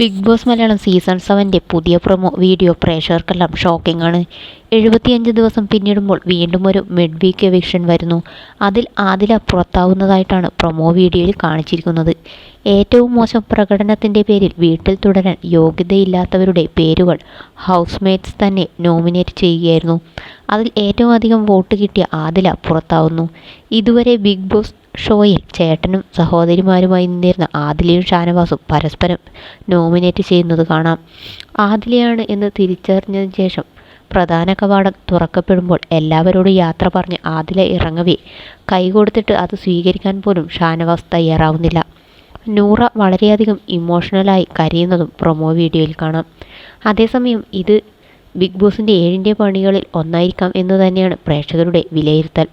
Big boss Malayalam season സെവന്റെ പുതിയ promo video പ്രേക്ഷകർക്കെല്ലാം shocking ആണ് എഴുപത്തിയഞ്ച് ദിവസം പിന്നിടുമ്പോൾ വീണ്ടും ഒരു മിഡ് വീക്ക് എവിക്ഷൻ വരുന്നു. അതിൽ ആദില പുറത്താവുന്നതായിട്ടാണ് പ്രൊമോ വീഡിയോയിൽ കാണിച്ചിരിക്കുന്നത്. ഏറ്റവും മോശം പ്രകടനത്തിന്റെ പേരിൽ വീട്ടിൽ തുടരാൻ യോഗ്യതയില്ലാത്തവരുടെ പേരുകൾ ഹൗസ്മേറ്റ്സ് തന്നെ നോമിനേറ്റ് ചെയ്യുകയായിരുന്നു. അതിൽ ഏറ്റവും അധികം വോട്ട് കിട്ടിയ ആദില പുറത്താവുന്നു. ഇതുവരെ ബിഗ് ബോസ് ഷോയിൽ ചേട്ടനും സഹോദരിമാരുമായി നിന്നിരുന്ന ആദിലയും ഷാനവാസും പരസ്പരം നോമിനേറ്റ് ചെയ്യുന്നത് കാണാം. ആദിലയാണ് എന്ന് തിരിച്ചറിഞ്ഞതിന് ശേഷം പ്രധാന കവാടം തുറക്കപ്പെടുമ്പോൾ എല്ലാവരോടും യാത്ര പറഞ്ഞ് ആദില ഇറങ്ങവേ. കൈകൊടുത്തിട്ട് അത് സ്വീകരിക്കാൻ പോലും ഷാനവാസ് തയ്യാറാവുന്നില്ല. നൂറ വളരെയധികം ഇമോഷണലായി കരയുന്നതും പ്രൊമോ വീഡിയോയിൽ കാണാം. അതേസമയം ഇത് ബിഗ് ബോസിന്റെ ഏഴിന്റെ പണികളിൽ ഒന്നായിരിക്കാം എന്നു തന്നെയാണ് പ്രേക്ഷകരുടെ വിലയിരുത്തൽ.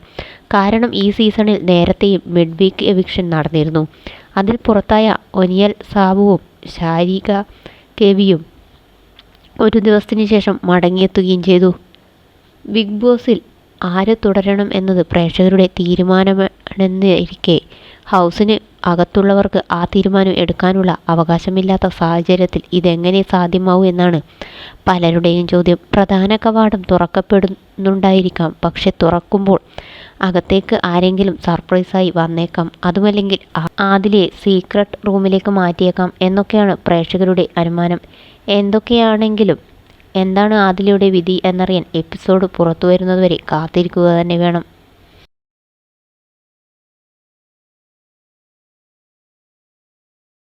കാരണം ഈ സീസണിൽ നേരത്തെയും മിഡ് വീക്ക് എവിക്ഷൻ നടന്നിരുന്നു. അതിൽ പുറത്തായ ഒനിയൽ സാബുവും ശാരിക കെവിയും ഒരു ദിവസത്തിന് ശേഷം മടങ്ങിയെത്തുകയും ചെയ്തു. ബിഗ് ബോസിൽ ആര് തുടരണം എന്നത് പ്രേക്ഷകരുടെ തീരുമാനമാണെന്നിരിക്കെ ഹൗസിന് അകത്തുള്ളവർക്ക് ആ തീരുമാനം എടുക്കാനുള്ള അവകാശമില്ലാത്ത സാഹചര്യത്തിൽ ഇതെങ്ങനെ സാധ്യമാവൂ എന്നാണ് പലരുടെയും ചോദ്യം. പ്രധാന കവാടം തുറക്കപ്പെടുന്നുണ്ടായിരിക്കാം. പക്ഷെ തുറക്കുമ്പോൾ അകത്തേക്ക് ആരെങ്കിലും സർപ്രൈസായി വന്നേക്കാം. അതുമല്ലെങ്കിൽ ആദിലെ സീക്രട്ട് റൂമിലേക്ക് മാറ്റിയേക്കാം എന്നൊക്കെയാണ് പ്രേക്ഷകരുടെ അനുമാനം. എന്തൊക്കെയാണെങ്കിലും എന്താണ് ആദിലയുടെ വിധി എന്നറിയാൻ എപ്പിസോഡ് പുറത്തു വരുന്നതുവരെ കാത്തിരിക്കുക തന്നെ വേണം.